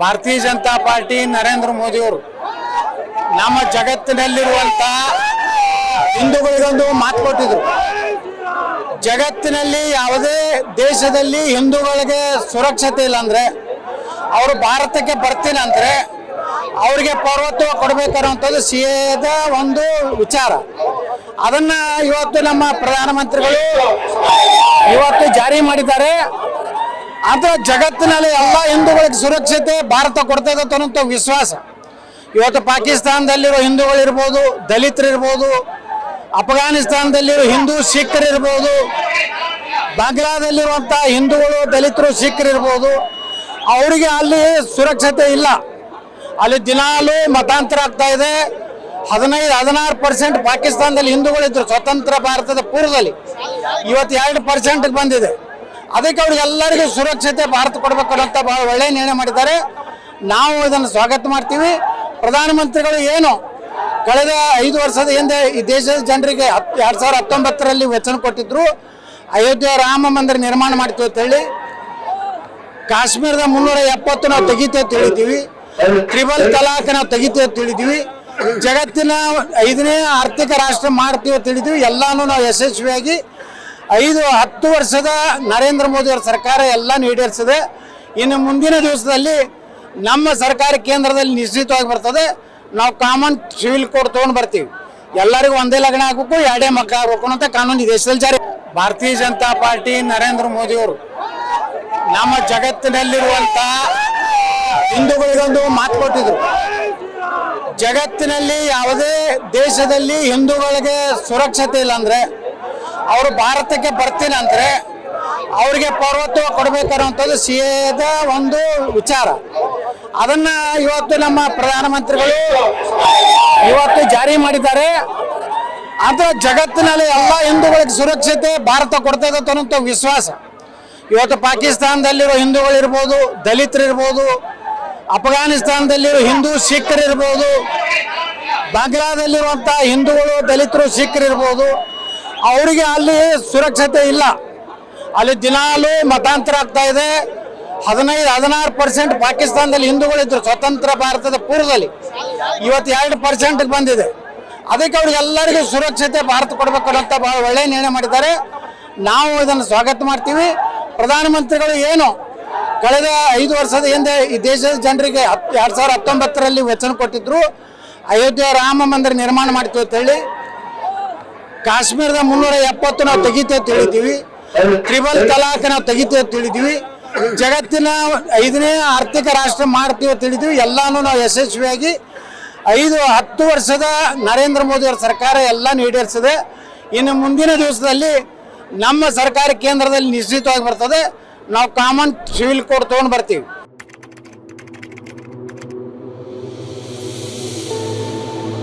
ಭಾರತೀಯ ಜನತಾ ಪಾರ್ಟಿ ನರೇಂದ್ರ ಮೋದಿಯವರು ನಮ್ಮ ಜಗತ್ತಿನಲ್ಲಿರುವಂತ ಹಿಂದೂಗಳಿಗೊಂದು ಮಾತು ಕೊಟ್ಟಿದ್ರು. ಜಗತ್ತಿನಲ್ಲಿ ಯಾವುದೇ ದೇಶದಲ್ಲಿ ಹಿಂದೂಗಳಿಗೆ ಸುರಕ್ಷತೆ ಇಲ್ಲ ಅಂದ್ರೆ, ಅವರು ಭಾರತಕ್ಕೆ ಬರ್ತೀನಿ ಅಂದ್ರೆ ಅವರಿಗೆ ಪೌರತ್ವ ಕೊಡಬೇಕನ್ನುವಂಥದ್ದು ಸಿ ಎದ ಒಂದು ವಿಚಾರ. ಅದನ್ನ ಇವತ್ತು ನಮ್ಮ ಪ್ರಧಾನಮಂತ್ರಿಗಳು ಇವತ್ತು ಜಾರಿ ಮಾಡಿದ್ದಾರೆ. ಆದ್ರೆ ಜಗತ್ತಿನಲ್ಲಿ ಎಲ್ಲ ಹಿಂದೂಗಳಿಗೆ ಸುರಕ್ಷತೆ, ಭಾರತ ಕೊಡ್ತದೆ ಅನ್ನೋಂಥ ವಿಶ್ವಾಸ. ಇವತ್ತು ಪಾಕಿಸ್ತಾನದಲ್ಲಿರೋ ಹಿಂದೂಗಳಿರ್ಬೋದು, ದಲಿತರಿರ್ಬೋದು, ಅಫ್ಘಾನಿಸ್ತಾನದಲ್ಲಿರೋ ಹಿಂದೂ ಸಿಖ್ಖರಿರ್ಬೋದು, ಬಾಂಗ್ಲಾದಲ್ಲಿರುವಂಥ ಹಿಂದೂಗಳು, ದಲಿತರು, ಸಿಖ್ಖರಿರ್ಬೋದು, ಅವರಿಗೆ ಅಲ್ಲಿ ಸುರಕ್ಷತೆ ಇಲ್ಲ. ಅಲ್ಲಿ ದಿನಾಲು ಮತಾಂತರ ಆಗ್ತಾ ಇದೆ. ಹದಿನೈದು, ಹದಿನಾರು ಪರ್ಸೆಂಟ್ ಪಾಕಿಸ್ತಾನದಲ್ಲಿ ಹಿಂದೂಗಳಿದ್ರು, ಸ್ವತಂತ್ರ ಭಾರತದ ಪೂರ್ವದಲ್ಲಿ. ಇವತ್ತು ಎರಡು ಪರ್ಸೆಂಟ್ ಬಂದಿದೆ. ಅದಕ್ಕೆ ಅವ್ರಿಗೆಲ್ಲರಿಗೂ ಸುರಕ್ಷತೆ ಭಾರತ ಕೊಡಬೇಕು ಅನ್ನೋಂಥ ಬಹಳ ಒಳ್ಳೆಯ ನಿರ್ಣಯ ಮಾಡಿದ್ದಾರೆ. ನಾವು ಇದನ್ನು ಸ್ವಾಗತ ಮಾಡ್ತೀವಿ. ಪ್ರಧಾನಮಂತ್ರಿಗಳು ಏನು ಕಳೆದ ಐದು ವರ್ಷದ ಹಿಂದೆ ಈ ದೇಶದ ಜನರಿಗೆ ಹತ್ತು ಎರಡು ಸಾವಿರದ ಹತ್ತೊಂಬತ್ತರಲ್ಲಿ ವಚನ ಕೊಟ್ಟಿದ್ರು. ಅಯೋಧ್ಯೆ ರಾಮ ಮಂದಿರ ನಿರ್ಮಾಣ ಮಾಡ್ತೀವಿ ಅಂತೇಳಿ ಕಾಶ್ಮೀರದ ಮುನ್ನೂರ ಎಪ್ಪತ್ತು ನಾವು ತೆಗಿತೇವೆ ಅಂತ ಹೇಳಿದ್ದೀವಿ. ತ್ರಿಬಲ್ ತಲಾಖ್ ನಾವು ತೆಗಿತೇವೆ ಅಂತ ಹೇಳಿದ್ದೀವಿ. ಜಗತ್ತಿನ ಐದನೇ ಆರ್ಥಿಕ ರಾಷ್ಟ್ರ ಮಾಡ್ತೀವಿ ಅಂತ ಹೇಳಿದ್ದೀವಿ. ಎಲ್ಲಾನು ನಾವು ಯಶಸ್ವಿಯಾಗಿ ಐದು, ಹತ್ತು ವರ್ಷದ ನರೇಂದ್ರ ಮೋದಿ ಅವರ ಸರ್ಕಾರ ಎಲ್ಲ ಈಡೇರಿಸಿದೆ. ಇನ್ನು ಮುಂದಿನ ದಿವಸದಲ್ಲಿ ನಮ್ಮ ಸರ್ಕಾರ ಕೇಂದ್ರದಲ್ಲಿ ನಿಶ್ಚಿತವಾಗಿ ಬರ್ತದೆ. ನಾವು ಕಾಮನ್ ಸಿವಿಲ್ ಕೋಡ್ ತೊಗೊಂಡು ಬರ್ತೀವಿ. ಎಲ್ಲರಿಗೂ ಒಂದೇ ಲಗ್ನ ಆಗಬೇಕು, ಎರಡೇ ಮಕ್ಕಳು ಆಗಬೇಕು ಅಂತ ಕಾನೂನು ದೇಶದಲ್ಲಿ ಜಾರಿ. ಭಾರತೀಯ ಜನತಾ ಪಾರ್ಟಿ ನರೇಂದ್ರ ಮೋದಿಯವರು ನಮ್ಮ ಜಗತ್ತಿನಲ್ಲಿರುವಂಥ ಹಿಂದೂಗಳಿಗೊಂದು ಮಾತು ಕೊಟ್ಟಿದ್ರು. ಜಗತ್ತಿನಲ್ಲಿ ಯಾವುದೇ ದೇಶದಲ್ಲಿ ಹಿಂದೂಗಳಿಗೆ ಸುರಕ್ಷತೆ ಇಲ್ಲ ಅಂದ್ರೆ ಅವರು ಭಾರತಕ್ಕೆ ಬರ್ತೀನಿ ಅಂದ್ರೆ ಅವರಿಗೆ ಪೌರತ್ವ ಕೊಡಬೇಕಾದಂಥದ್ದು ಸಿ ಎದ ಒಂದು ವಿಚಾರ. ಅದನ್ನ ಇವತ್ತು ನಮ್ಮ ಪ್ರಧಾನಮಂತ್ರಿಗಳು ಇವತ್ತು ಜಾರಿ ಮಾಡಿದ್ದಾರೆ. ಆದ್ರೆ ಜಗತ್ತಿನಲ್ಲಿ ಎಲ್ಲ ಹಿಂದೂಗಳಿಗೆ ಸುರಕ್ಷತೆ, ಭಾರತ ಕೊಡ್ತದೆ ಅನ್ನೋಂಥ ವಿಶ್ವಾಸ. ಇವತ್ತು ಪಾಕಿಸ್ತಾನದಲ್ಲಿರೋ ಹಿಂದೂಗಳಿರ್ಬೋದು, ದಲಿತರಿರ್ಬೋದು, ಅಫ್ಘಾನಿಸ್ತಾನದಲ್ಲಿರೋ ಹಿಂದೂ ಸಿಖ್ಖರಿರ್ಬೋದು, ಬಾಂಗ್ಲಾದಲ್ಲಿರುವಂಥ ಹಿಂದೂಗಳು, ದಲಿತರು, ಸಿಖ್ಖರಿರ್ಬೋದು ಅವರಿಗೆ ಅಲ್ಲಿ ಸುರಕ್ಷತೆ ಇಲ್ಲ. ಅಲ್ಲಿ ದಿನಾಲು ಮತಾಂತರ ಆಗ್ತಾ ಇದೆ. ಹದಿನೈದು, ಹದಿನಾರು ಪರ್ಸೆಂಟ್ ಪಾಕಿಸ್ತಾನದಲ್ಲಿ ಹಿಂದೂಗಳಿದ್ರು ಸ್ವತಂತ್ರ ಭಾರತದ ಪೂರ್ವದಲ್ಲಿ. ಇವತ್ತು ಎರಡು ಪರ್ಸೆಂಟ್ ಬಂದಿದೆ. ಅದಕ್ಕೆ ಅವ್ರಿಗೆಲ್ಲರಿಗೂ ಸುರಕ್ಷತೆ ಭಾರತ ಕೊಡಬೇಕು ಅಂತ ಬಹಳ ಒಳ್ಳೆಯ ನಿರ್ಣಯ ಮಾಡಿದ್ದಾರೆ. ನಾವು ಇದನ್ನು ಸ್ವಾಗತ ಮಾಡ್ತೀವಿ. ಪ್ರಧಾನಮಂತ್ರಿಗಳು ಏನು ಕಳೆದ ಐದು ವರ್ಷದ ಹಿಂದೆ ಈ ದೇಶದ ಜನರಿಗೆ ಹತ್ತು ಎರಡು ಸಾವಿರದ ಹತ್ತೊಂಬತ್ತರಲ್ಲಿ ವಚನ ಕೊಟ್ಟಿದ್ರು. ಅಯೋಧ್ಯೆ ರಾಮ ಮಂದಿರ ನಿರ್ಮಾಣ ಮಾಡ್ತೀವಿ ಅಂತೇಳಿ ಕಾಶ್ಮೀರದ ಮುನ್ನೂರ ಎಪ್ಪತ್ತು ನಾವು ತೆಗಿತೇವೆ ಅಂತ ಹೇಳಿದ್ದೀವಿ. ತ್ರಿಬಲ್ ತಲಾಖ್ ನಾವು ತೆಗಿತೇವೆ ತಿಳಿದೀವಿ ಜಗತ್ತಿನ ಐದನೇ ಆರ್ಥಿಕ ರಾಷ್ಟ್ರ ಮಾಡ್ತೀವಿ ಅಂತ ಹೇಳಿದ್ದೀವಿ. ಎಲ್ಲಾನು ನಾವು ಯಶಸ್ವಿಯಾಗಿ ಐದು, ಹತ್ತು ವರ್ಷದ ನರೇಂದ್ರ ಮೋದಿ ಅವರ ಸರ್ಕಾರ ಎಲ್ಲ ಈಡೇರಿಸಿದೆ. ಇನ್ನು ಮುಂದಿನ ದಿವಸದಲ್ಲಿ ನಮ್ಮ ಸರ್ಕಾರ ಕೇಂದ್ರದಲ್ಲಿ ನಿಶ್ಚಿತವಾಗಿ ಬರ್ತದೆ. ನಾವು ಕಾಮನ್ ಸಿವಿಲ್ ಕೋರ್ಟ್ ತೊಗೊಂಡು ಬರ್ತೀವಿ.